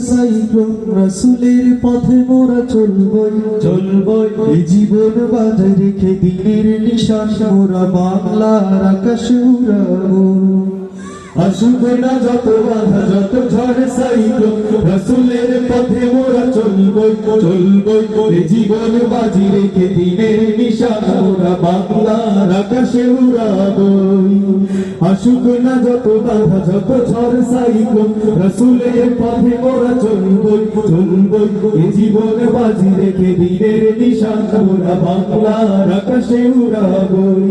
Cyclone রসুলের পথে মোরা চলবই চলবই। এ জীবন বাধা রেখে দিনের নিশান, মোরা বাংলার আকাশে উড়াবো। আসবে না যত বাধা, যত ঝড় সাইক্লোন রাসুলের পথে মোরা চলবই চলবই। জীবন বাজি রেখে দিনের নিশান, মোরা বাংলার আকাশে উড়াবই। আসুক না যত বাধা, যত ঝড় সাইক্লোন রাসুলের পথে মোরা চলবই চলবই। জীবন বাজি রেখে দিনের নিশান, মোরা বাংলার আকাশে উড়াবই।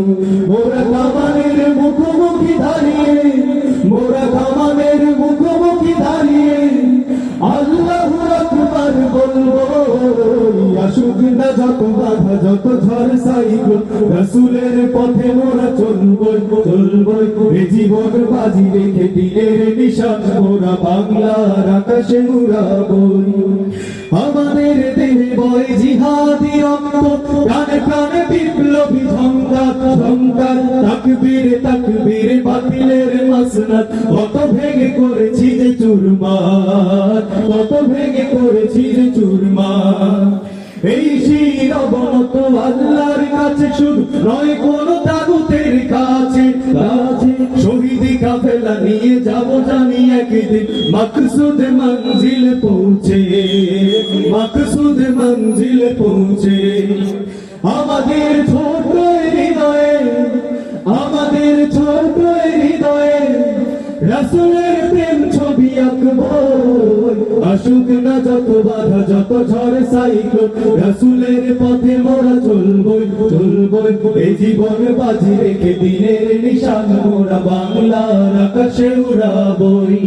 না যত বাধা, যত ঝড় সাইক্লোন রাসূলের পথে মোরা এ জীবন বাজি রেখে নিশান, মোরা বাংলার আকাশে আমাদের বয় জিহাদি রক্ত বিপ্লবী তাকবীর তাকবীর বাতিলের কত ভেঙে করেছি যে চুরমার, কত ভেঙে করেছি যে এই শির অবনত আল্লাহর কাছে শুধু নয়, কোন তাগুতের কাছে। কাছে নিয়ে যাব জানি একদিন। মকসুদ মঞ্জিল পৌঁছে, মকসুদ মঞ্জিল পৌঁছে। আমাদের ছোট হৃদয়ে, আমাদের ছোট হৃদয়ে, রাসুলের প্রেম ছবি আঁকবো। আসুক না যত বাধা, যত ঝড় সাইক্লোন, রাসুলের পথে মোরা চলবই চলবই। এই জীবন বাজি রেখে দিনের নিশান, মোরা বাংলার আকাশে উড়াবই।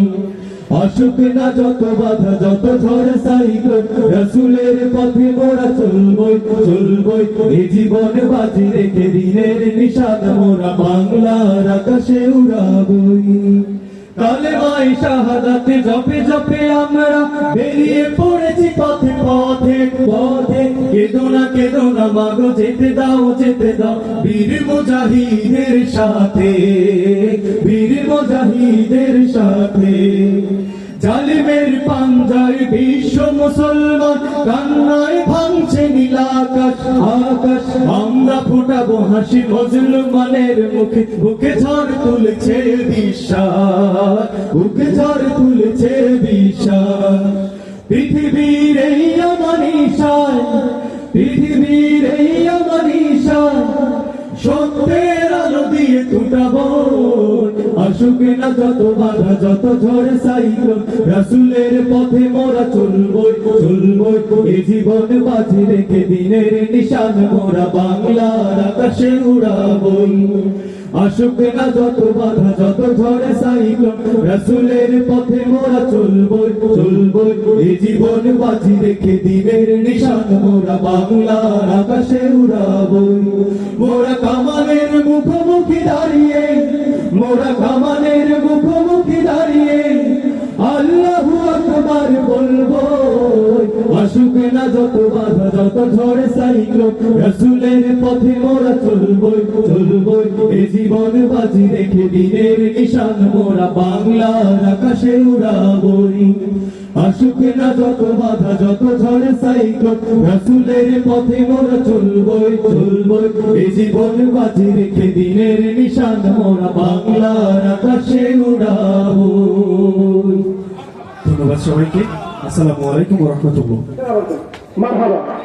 অসুখ না যত বাধা, যত ঝড় সাইক্লোন, রাসুলের পথে মোরা চলবই চলবই। এই জীবন বাজি রেখে দিনের নিশান, মোরা বাংলার আকাশে উড়াবই। কালেমাই শাহাদাতে, জপে জপে আমরা বেরিয়ে পড়েছি পথে পথে পথে। কেদো না কেদো না, মাগো, যেতে দাও যেতে দাও। বীর মুজাহিদের সাথে, বীর মুজাহিদের সাথে। জালিমের পাঞ্জায় বিশ্ব মুসলমান, কান্নায় ভাঙছে নীলাকাশ আকাশ আমরা ফুটাবো হাসি মুসলমানের মুখে, বুকে ঝড় তুলছে বিশ্বাস বুকে ঝড় তুলছে বিশ্বাস পৃথিবীর এই আমার পৃথিবীর এই আমার সত্যের আলো দিয়ে টুটাবো আসুক না যত বাধা, যত ঝড় সাইক্লোন, রাসুলের পথে মোরা চলবই চলবই। এ জীবন বাজি রেখে দিনের নিশান, মোরা বাংলার আকাশে উড়াবই। আসুক না যত বাধা, যত ঝড় সাইক্লোন, রাসুলের পথে মোরা চলবই চলবই। এ জীবন বাজি রেখে দিনের নিশান, মোরা বাংলার আকাশে উড়াবই। মোরা কামানের মুখোমুখি দাঁড়িয়ে, মোরা কামানের মুখোমুখি দাঁড়িয়ে, আল্লাহু আকবার বলব আসুক না যত বাধা যত ঝড় সাইক্লোন রাসূলের পথে মোরা চলবই চলবই। এ জীবন বাজি রেখে দিনের নিশান মোরা বাংলার আকাশে উড়াবই। আসুক না যত বাধা যত ঝড় সাইক্লোন রাসূলের পথে মোরা চলবই চলবই। এ জীবন বাজি রেখে দিনের নিশান মোরা বাংলার আকাশে উড়াবই। ধন্যবাদ সবাইকে। আসসালামু আলাইকুম রহমতুল্লাহ। মারহাবা।